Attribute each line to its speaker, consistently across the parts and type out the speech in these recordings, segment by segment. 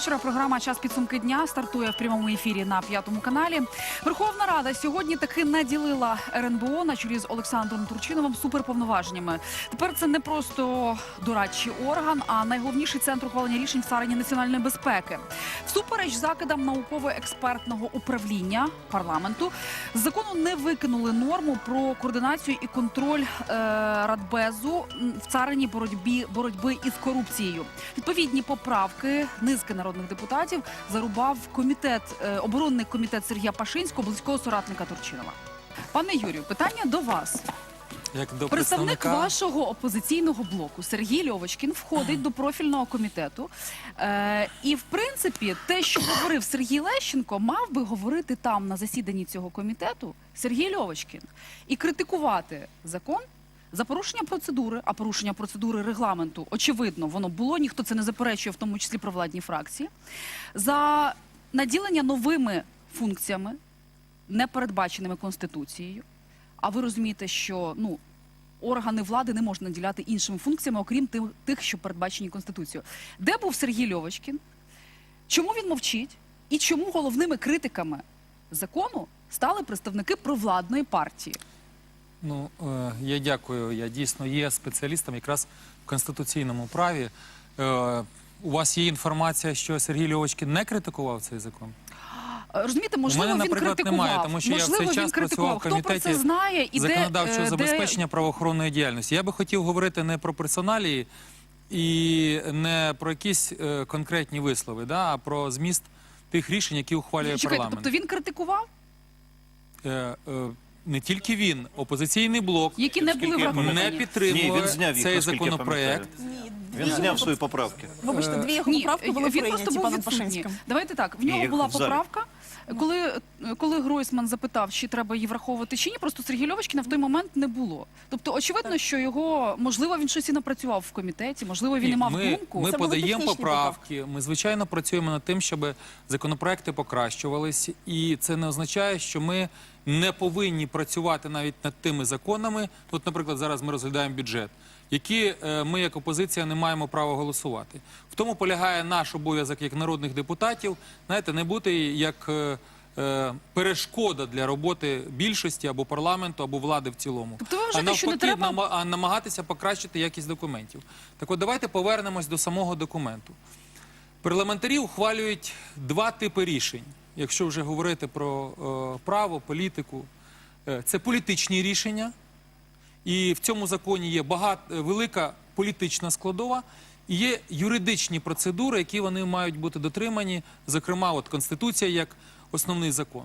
Speaker 1: вечора. Програма Час підсумки дня стартує в прямому ефірі на п'ятому каналі. Верховна Рада сьогодні таки наділила РНБО на чолі з Олександром Турчиновим суперповноваженнями. Тепер це не просто дорадчий орган, а найголовніший центр ухвалення рішень в царині національної безпеки. Всупереч закидам науково-експертного управління парламенту з закону не викинули норму про координацію і контроль е, Радбезу в царині боротьбі боротьби із корупцією. Відповідні поправки низки народних депутатів зарубав комітет е, оборонний комітет Сергія Пашинського, близького соратника Турчинова. Пане Юрію, питання до вас.
Speaker 2: Як до
Speaker 1: Представник
Speaker 2: представника
Speaker 1: вашого опозиційного блоку Сергій Льовочкін входить до профільного комітету. Е, і, в принципі, те, що говорив Сергій Лещенко, мав би говорити там на засіданні цього комітету Сергій Льовочкін і критикувати закон. За порушення процедури, а порушення процедури регламенту, очевидно, воно було, ніхто це не заперечує, в тому числі провладні фракції, за наділення новими функціями, не передбаченими Конституцією. А ви розумієте, що ну, органи влади не можна наділяти іншими функціями, окрім тих, що передбачені Конституцією. Де був Сергій Льовочкін? Чому він мовчить? І чому головними критиками закону стали представники провладної партії?
Speaker 2: Ну е, я дякую. Я дійсно є спеціалістом якраз в конституційному праві. Е, у вас є інформація, що Сергій Льовочкін не критикував цей закон?
Speaker 1: Розумієте, можливо,
Speaker 2: мене,
Speaker 1: він
Speaker 2: наприклад,
Speaker 1: критикував.
Speaker 2: немає, тому що я в цей час працював в комітеті
Speaker 1: знає і
Speaker 2: законодавчого
Speaker 1: е,
Speaker 2: забезпечення правоохоронної діяльності. Я би хотів говорити не про персоналії і не про якісь е, конкретні вислови, да, а про зміст тих рішень, які ухвалює
Speaker 1: Чекайте,
Speaker 2: парламент.
Speaker 1: тобто він критикував,
Speaker 2: Е, е, не тільки він, опозиційний блок
Speaker 1: які не були
Speaker 3: Оскільки
Speaker 1: враховані.
Speaker 2: не
Speaker 3: Ні,
Speaker 2: підтримує
Speaker 3: він зняв їх,
Speaker 2: цей
Speaker 3: наскільки я
Speaker 2: законопроект.
Speaker 3: Він зняв свої поправки.
Speaker 4: Вибачте, дві його
Speaker 1: Ні,
Speaker 4: поправки були
Speaker 1: він
Speaker 4: прийняті
Speaker 1: просто був
Speaker 4: паном
Speaker 1: відсутній.
Speaker 4: Пашинським.
Speaker 1: Давайте так. В нього
Speaker 3: їх
Speaker 1: була
Speaker 3: в залі.
Speaker 1: поправка. Коли, коли Гройсман запитав, чи треба її враховувати чи ні, просто Сергій Льовочкіна в той момент не було. Тобто, очевидно, що його можливо він щось і напрацював в комітеті, можливо, він
Speaker 2: Ні,
Speaker 1: не мав
Speaker 2: ми,
Speaker 1: думку.
Speaker 2: Ми
Speaker 4: Це
Speaker 2: подаємо
Speaker 4: технічні
Speaker 2: поправки. Ми звичайно працюємо над тим, щоб законопроекти покращувались, і це не означає, що ми не повинні працювати навіть над тими законами. От, наприклад, зараз ми розглядаємо бюджет, які е, ми як опозиція не маємо права голосувати. В тому полягає наш обов'язок як народних депутатів, знаєте, не бути як. е, е, Перешкода для роботи більшості або парламенту, або влади в цілому,
Speaker 1: Тобто ви
Speaker 2: а
Speaker 1: вважаєте, що не треба-
Speaker 2: а намагатися покращити якість документів. Так от давайте повернемось до самого документу. Парламентарі ухвалюють два типи рішень, якщо вже говорити про е, право, політику. Е, це політичні рішення, і в цьому законі є багато, велика політична складова, і є юридичні процедури, які вони мають бути дотримані, зокрема, от Конституція як основний закон.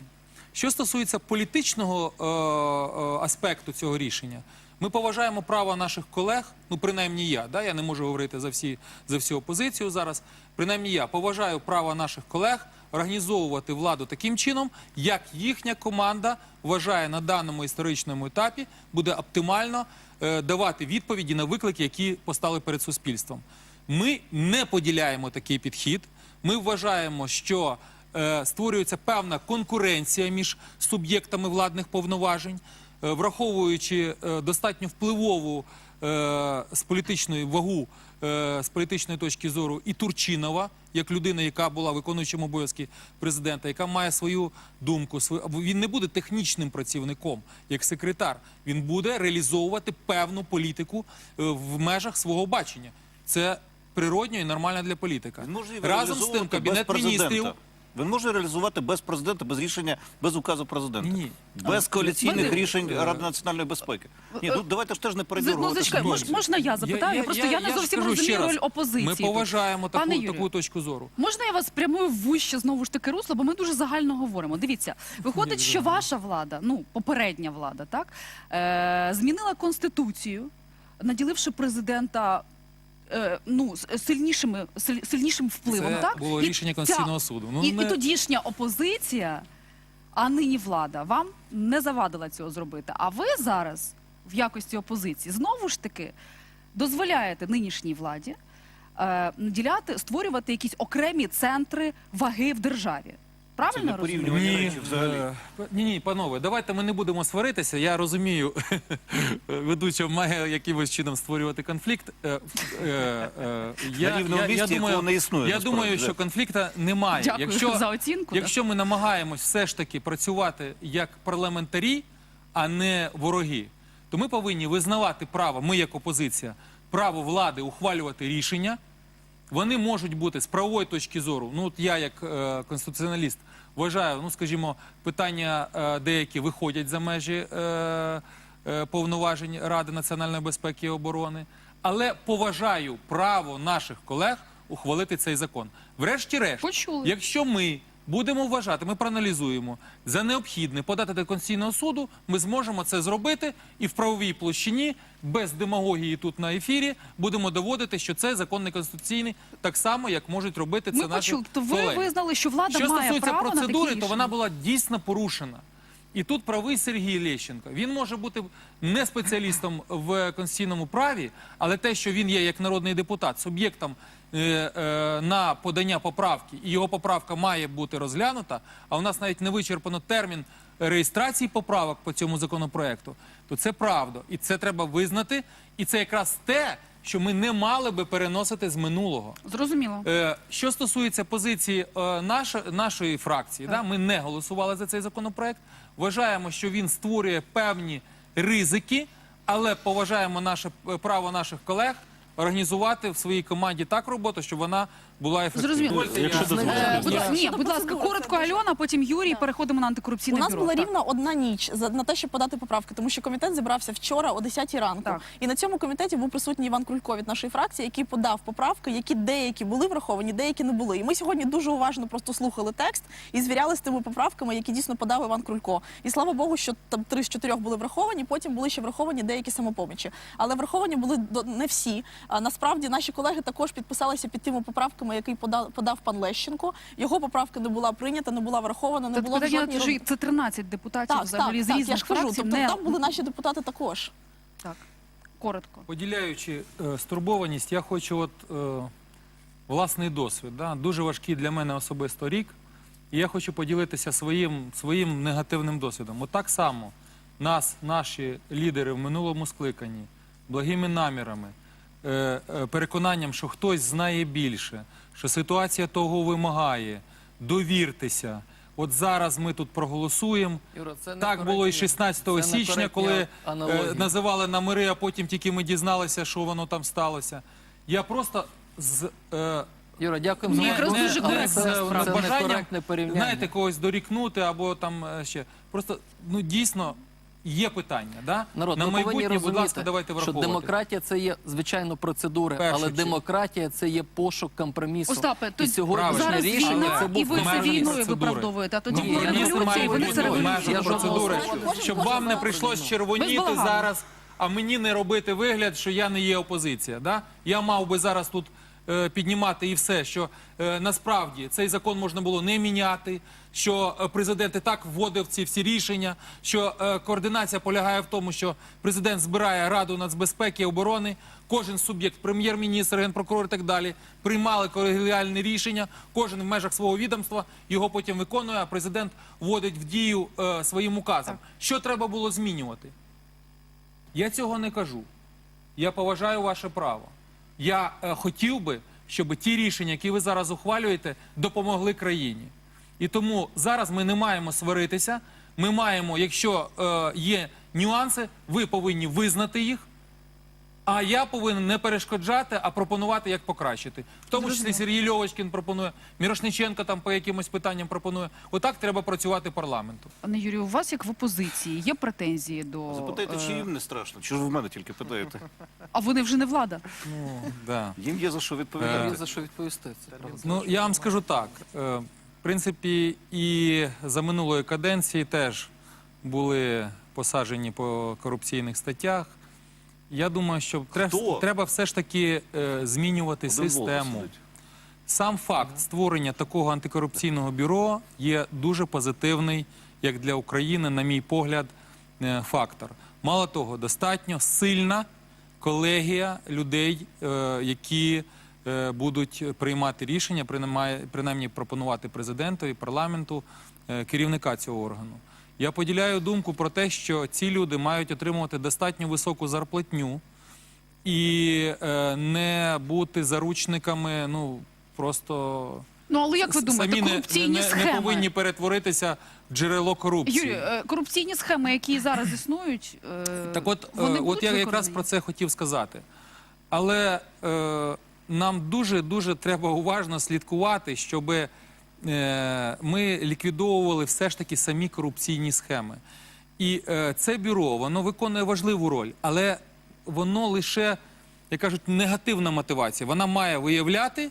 Speaker 2: Що стосується політичного е, е, аспекту цього рішення, ми поважаємо право наших колег, ну принаймні я, да, я не можу говорити за всі за всю опозицію зараз. Принаймні я поважаю право наших колег організовувати владу таким чином, як їхня команда вважає на даному історичному етапі буде оптимально е, давати відповіді на виклики, які постали перед суспільством. Ми не поділяємо такий підхід. Ми вважаємо, що е, створюється певна конкуренція між суб'єктами владних повноважень, е, враховуючи достатньо впливову е, з політичної вагу, е, з політичної точки зору і Турчинова, як людина, яка була виконуючим обов'язки президента, яка має свою думку, свою він не буде технічним працівником як секретар. Він буде реалізовувати певну політику е, в межах свого бачення. Це природньо і нормально для політика.
Speaker 3: Він може її
Speaker 2: Разом з
Speaker 3: реалізовувати
Speaker 2: тим, кабінет міністрів.
Speaker 3: президента. Він може реалізувати без президента, без рішення, без указу президента.
Speaker 2: Ні.
Speaker 3: Без коаліційних
Speaker 1: Вадим,
Speaker 3: рішень Ради національної безпеки. Ні, ну давайте ж теж не
Speaker 1: Ну,
Speaker 3: передергувати.
Speaker 1: зачекай, мож, можна я запитаю? Просто я, не
Speaker 2: ж
Speaker 1: зовсім
Speaker 2: ще
Speaker 1: розумію
Speaker 2: раз.
Speaker 1: роль опозиції.
Speaker 2: Ми
Speaker 1: тут.
Speaker 2: поважаємо таку,
Speaker 1: Пане Юрію,
Speaker 2: таку точку зору.
Speaker 1: Можна я вас прямую в вуще знову ж таки русло, бо ми дуже загально говоримо. Дивіться, виходить, що ваша влада, ну попередня влада, так е, змінила конституцію, наділивши президента. Е, Ну, с- сильнішими силь- сильнішим впливом,
Speaker 2: Це
Speaker 1: так
Speaker 2: було
Speaker 1: І
Speaker 2: рішення
Speaker 1: ця-
Speaker 2: Конституційного суду. Ну,
Speaker 1: і,
Speaker 2: не-
Speaker 1: і тодішня опозиція, а нині влада, вам не завадила цього зробити. А ви зараз, в якості опозиції, знову ж таки дозволяєте нинішній владі е, наділяти, створювати якісь окремі центри ваги в державі. Правильно
Speaker 3: не
Speaker 1: розумію?
Speaker 3: порівнювання речі взагалі.
Speaker 2: е, ні, ні, панове, давайте ми не будемо сваритися. Я розумію, ведуча має якимось чином створювати конфлікт. Е, е, е, Я,
Speaker 3: На рівному
Speaker 2: я, я
Speaker 3: місці,
Speaker 2: думаю,
Speaker 3: якого не існує,
Speaker 2: я
Speaker 3: насправді,
Speaker 2: думаю,
Speaker 3: да.
Speaker 2: що конфлікта немає.
Speaker 1: Дякую
Speaker 2: якщо,
Speaker 1: за оцінку.
Speaker 2: Якщо ми намагаємось все ж таки працювати як парламентарі, а не вороги, то ми повинні визнавати право, ми як опозиція, право влади ухвалювати рішення. Вони можуть бути з правової точки зору. Ну, от я, як е, конституціоналіст, вважаю, ну скажімо, питання е, деякі виходять за межі е, е, повноважень Ради національної безпеки і оборони, але поважаю право наших колег ухвалити цей закон. Врешті-решт,
Speaker 1: Почули.
Speaker 2: якщо ми будемо вважати, ми проаналізуємо за необхідне подати до Конституційного суду, ми зможемо це зробити і в правовій площині, без демагогії тут на ефірі, будемо доводити, що це закон неконституційний, так само, як можуть робити це
Speaker 1: Ми
Speaker 2: наші
Speaker 1: почули. То ви
Speaker 2: колеги.
Speaker 1: визнали, що влада
Speaker 2: Що
Speaker 1: має
Speaker 2: стосується
Speaker 1: право на такі
Speaker 2: процедури, то
Speaker 1: рішення?
Speaker 2: вона була дійсно порушена. І тут правий Сергій Лещенко. Він може бути не спеціалістом в конституційному праві, але те, що він є як народний депутат суб'єктом на подання поправки, і його поправка має бути розглянута, а у нас навіть не вичерпано термін реєстрації поправок по цьому законопроекту, то це правда. І це треба визнати. І це якраз те, що ми не мали би переносити з минулого.
Speaker 1: Зрозуміло.
Speaker 2: Е, Що стосується позиції е, нашої фракції, да, ми не голосували за цей законопроект. Вважаємо, що він створює певні ризики, але поважаємо наше е, право наших колег організувати в своїй команді так роботу, щоб вона була ефективною.
Speaker 1: Зрозуміло.
Speaker 3: Якщо дозволите.
Speaker 1: Е, будь,
Speaker 4: Ні,
Speaker 1: ласка, ні, будь ласка, коротко Альона, потім Юрій, переходимо на антикорупційне
Speaker 4: У нас
Speaker 1: бюро.
Speaker 4: була
Speaker 1: Так.
Speaker 4: рівно одна ніч за на те, щоб подати поправки, тому що комітет зібрався вчора о 10 ранку.
Speaker 1: Так.
Speaker 4: І на цьому комітеті був присутній Іван Крулько від нашої фракції, який подав поправки, які деякі були враховані, деякі не були. І ми сьогодні дуже уважно просто слухали текст і звіряли з тими поправками, які дійсно подав Іван Крулько. І слава Богу, що там три з чотирьох були враховані. Потім були ще враховані деякі самопомічі. Але враховані були до- не всі. А насправді наші колеги також підписалися під тими поправками, які подав подав пан Лещенко. Його поправка не була прийнята, не була врахована, не
Speaker 1: Та
Speaker 4: було
Speaker 1: питання,
Speaker 4: жодної
Speaker 1: ж- це 13 депутатів
Speaker 4: так,
Speaker 1: взагалі
Speaker 4: так,
Speaker 1: з
Speaker 4: так, я ж кажу,
Speaker 1: фракцій.
Speaker 4: тобто
Speaker 1: не...
Speaker 4: там були наші депутати також.
Speaker 1: Так, коротко.
Speaker 2: Поділяючи е, стурбованість, я хочу от е, власний досвід. Да? Дуже важкий для мене особисто рік. І я хочу поділитися своїм, своїм негативним досвідом. От так само нас, наші лідери в минулому скликанні, благими намірами, переконанням, що хтось знає більше, що ситуація того вимагає, довіртеся. От зараз ми тут проголосуємо.
Speaker 5: Юра, це не
Speaker 2: Так було і 16
Speaker 5: це
Speaker 2: січня, коли е,
Speaker 5: аналогії.
Speaker 2: називали номери, а потім тільки ми дізналися, що воно там сталося. Я просто з е,
Speaker 5: Юра, дякуємо
Speaker 1: Ні,
Speaker 5: за
Speaker 1: дуже
Speaker 5: але це, це
Speaker 2: бажанням, знаєте, когось дорікнути або там е, ще. Просто ну дійсно є питання. Да?
Speaker 5: Народ,
Speaker 2: На
Speaker 5: ми
Speaker 2: майбутнє,
Speaker 5: розуміти,
Speaker 2: будь ласка, давайте
Speaker 5: що демократія це є звичайно процедури,
Speaker 2: Першу
Speaker 5: але демократія це є пошук компромісу.
Speaker 1: Остапе, то
Speaker 5: і сьогоднішнє
Speaker 1: зараз
Speaker 5: рішення
Speaker 1: війна,
Speaker 5: це
Speaker 1: і ви це війною виправдовуєте, а тоді
Speaker 5: Ні,
Speaker 1: були революції,
Speaker 2: має
Speaker 1: вони
Speaker 2: бути
Speaker 1: це революції.
Speaker 2: Процедури, щоб вам не прийшлось червоніти зараз, а мені не робити вигляд, що я не є опозиція. Да? Я мав би зараз тут піднімати і все, що е, насправді цей закон можна було не міняти, що е, президент і так вводив ці всі рішення, що е, координація полягає в тому, що президент збирає Раду нацбезпеки і оборони, кожен суб'єкт, прем'єр-міністр, генпрокурор і так далі, приймали колегіальне рішення, кожен в межах свого відомства його потім виконує, а президент вводить в дію е, своїм указом. Що треба було змінювати? Я цього не кажу. Я поважаю ваше право. Я е, хотів би, щоб ті рішення, які ви зараз ухвалюєте, допомогли країні. І тому зараз ми не маємо сваритися. Ми маємо, якщо е, є нюанси, ви повинні визнати їх. А я повинен не перешкоджати, а пропонувати, як покращити. В тому числі Сергій Льовочкін пропонує, Мірошниченко там по якимось питанням пропонує. Отак треба працювати парламенту.
Speaker 1: Пане Юрію, у вас як в опозиції є претензії до...
Speaker 3: Запитайте, чи
Speaker 1: е,
Speaker 3: їм не страшно? Чи ж ви в мене тільки питаєте?
Speaker 1: А вони вже не влада.
Speaker 2: Ну, да.
Speaker 3: Їм є за що
Speaker 5: Є за що відповісти. Це правда.
Speaker 2: Ну, я вам скажу так. е, В принципі, і за минулої каденції теж були посаджені по корупційних статтях. Я думаю, що треб- треба все ж таки е, змінювати
Speaker 3: Один
Speaker 2: систему.
Speaker 3: сидить.
Speaker 2: Сам факт створення такого антикорупційного бюро є дуже позитивний, як для України, на мій погляд, е, фактор. Мало того, достатньо сильна колегія людей, е, які е, будуть приймати рішення, принаймні- принаймні пропонувати президентові, парламенту, е, керівника цього органу. Я поділяю думку про те, що ці люди мають отримувати достатньо високу зарплатню і е, не бути заручниками, ну просто
Speaker 1: Ну але як ви думаєте,
Speaker 2: самі не,
Speaker 1: корупційні
Speaker 2: не,
Speaker 1: схеми?
Speaker 2: не повинні перетворитися в джерело корупції.
Speaker 1: Юрій, е, корупційні схеми, які зараз існують, е,
Speaker 2: Так от, е,
Speaker 1: вони
Speaker 2: от я якраз про це хотів сказати. Але е, нам дуже-дуже треба уважно слідкувати, щоб е, ми ліквідовували все ж таки самі корупційні схеми. І е, це бюро, воно виконує важливу роль, але воно лише, як кажуть, негативна мотивація. Вона має виявляти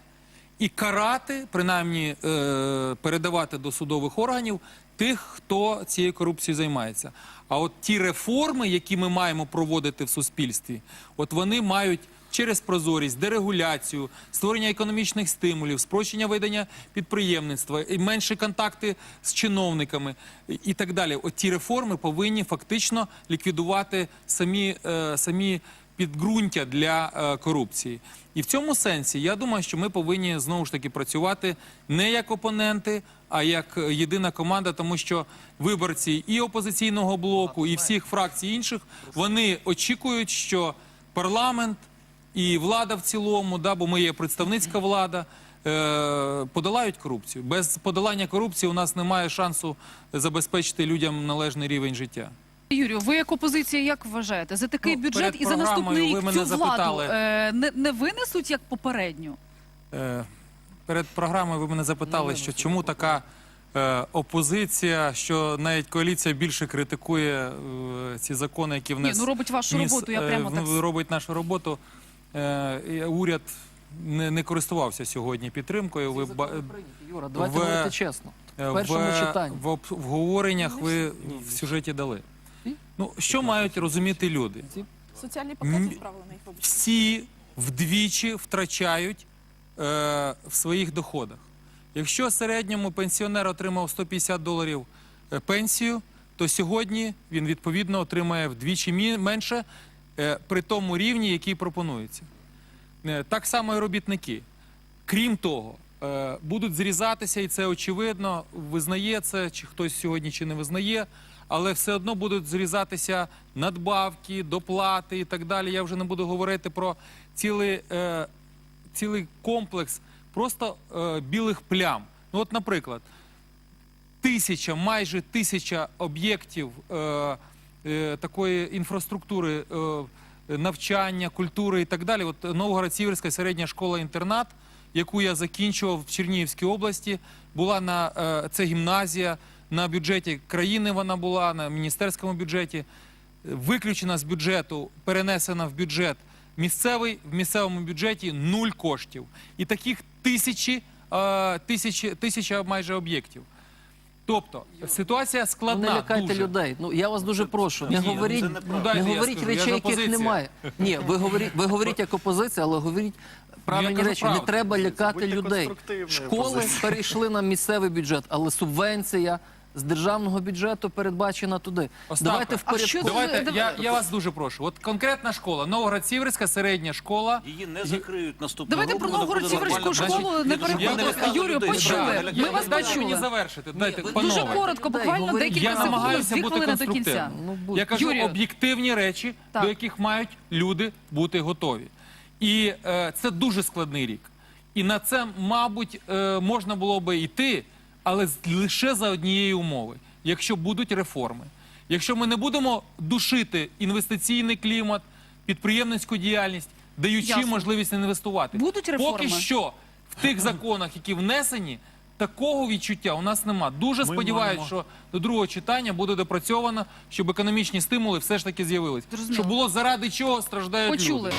Speaker 2: і карати, принаймні е, передавати до судових органів тих, хто цією корупцією займається. А от ті реформи, які ми маємо проводити в суспільстві, от вони мають через прозорість, дерегуляцію, створення економічних стимулів, спрощення ведення підприємництва, і менші контакти з чиновниками і- і так далі. От ті реформи повинні фактично ліквідувати самі, е, самі підґрунтя для е, корупції. І в цьому сенсі я думаю, що ми повинні знову ж таки працювати не як опоненти, а як єдина команда, тому що виборці і опозиційного блоку, і всіх фракцій інших вони очікують, що парламент і влада в цілому, да, бо ми є представницька влада. е, Подолають корупцію. Без подолання корупції у нас немає шансу забезпечити людям належний рівень життя.
Speaker 1: Юрію, ви як опозиція, як вважаєте, за такий
Speaker 2: Ну,
Speaker 1: бюджет і за наступний рік цю владу
Speaker 2: запитали.
Speaker 1: е, не, не винесуть як попередню?
Speaker 2: Е, Перед програмою ви мене запитали, що чому така е, опозиція, що навіть коаліція більше критикує е, ці закони, які
Speaker 1: Ні, ну робить вашу
Speaker 2: вніс,
Speaker 1: роботу, я
Speaker 2: е,
Speaker 1: прямо
Speaker 2: в-
Speaker 1: так.
Speaker 2: робить нашу роботу. Е, Уряд не, не користувався сьогодні підтримкою. Ви ба-
Speaker 5: Юра, давайте
Speaker 2: в-
Speaker 5: говорити чесно.
Speaker 2: е,
Speaker 5: В першому
Speaker 2: в,
Speaker 5: читанні.
Speaker 2: в обговореннях ви в сюжеті дали. Ну що мають розуміти люди?
Speaker 4: Соціальний пакет вибачте.
Speaker 2: всі вдвічі втрачають е, в своїх доходах. Якщо середньому пенсіонер отримав 150 доларів е, пенсію, то сьогодні він відповідно отримає вдвічі мі- менше е, при тому рівні, який пропонується. Е, Так само і робітники. Крім того, е, будуть зрізатися, і це очевидно, визнає це, чи хтось сьогодні чи не визнає, але все одно будуть зрізатися надбавки, доплати і так далі. Я вже не буду говорити про цілий, е, цілий комплекс просто е, білих плям. Ну, от, наприклад, тисяча, майже тисяча об'єктів е, е, такої інфраструктури, е, навчання, культури і так далі. От Новгород-Сіверська середня школа-інтернат, яку я закінчував в Чернігівській області, була на е, це гімназія. На бюджеті країни вона була, на міністерському бюджеті. Виключена з бюджету, перенесена в бюджет місцевий, в місцевому бюджеті нуль коштів. І таких тисячі, тисячі, тисяча майже об'єктів. Тобто ситуація
Speaker 5: Ну,
Speaker 2: складна.
Speaker 5: не лякайте
Speaker 2: дуже.
Speaker 5: людей. Ну я вас дуже прошу. Не
Speaker 3: Ні, ну,
Speaker 5: говоріть.
Speaker 2: Ну,
Speaker 5: не говоріть
Speaker 2: скажу,
Speaker 5: речей, яких немає. Ні, ви говоріть, ви говоріть як опозиція, але говоріть правильні речі. Не треба лякати
Speaker 3: Будьте
Speaker 5: людей. Школи
Speaker 3: опозицією.
Speaker 5: перейшли на місцевий бюджет, але субвенція з державного бюджету передбачена туди.
Speaker 2: Остапе,
Speaker 5: Давайте
Speaker 1: а що це?
Speaker 2: Давайте,
Speaker 1: Дав-
Speaker 2: я, я вас дуже прошу. От конкретна школа, Новгород-Сіверська середня школа.
Speaker 3: Її не закриють наступного
Speaker 1: Давайте
Speaker 3: року.
Speaker 1: про
Speaker 3: вона буде
Speaker 1: Новгород-Сіверську
Speaker 3: нормально
Speaker 1: школу не
Speaker 3: щоб
Speaker 1: переходимо. Юрію,
Speaker 3: людей.
Speaker 1: почули.
Speaker 3: Правильно,
Speaker 1: Ми вас
Speaker 2: Дайте
Speaker 1: почули.
Speaker 2: мені завершити. Дайте,
Speaker 5: ви
Speaker 2: панове.
Speaker 1: Дуже коротко, буквально
Speaker 5: говоріть.
Speaker 1: декілька
Speaker 2: Я
Speaker 1: секунд,
Speaker 2: намагаюся
Speaker 1: дві
Speaker 2: бути
Speaker 1: хвилини до кінця.
Speaker 2: конструктивним.
Speaker 5: Ну, будь-
Speaker 2: Я кажу
Speaker 1: Юрію.
Speaker 2: об'єктивні речі,
Speaker 1: Так.
Speaker 2: до яких мають люди бути готові. І е, це дуже складний рік. І на це, мабуть, е, можна було би йти, але з- лише за однієї умови, якщо будуть реформи. Якщо ми не будемо душити інвестиційний клімат, підприємницьку діяльність, даючи
Speaker 1: Ясно.
Speaker 2: можливість інвестувати.
Speaker 1: Будуть реформи?
Speaker 2: Поки що в тих законах, які внесені, такого відчуття у нас нема. Дуже сподіваюся,
Speaker 3: маємо.
Speaker 2: що до другого читання буде допрацьовано, щоб економічні стимули все ж таки з'явились. Щоб було заради чого страждають
Speaker 1: Почули.
Speaker 2: люди.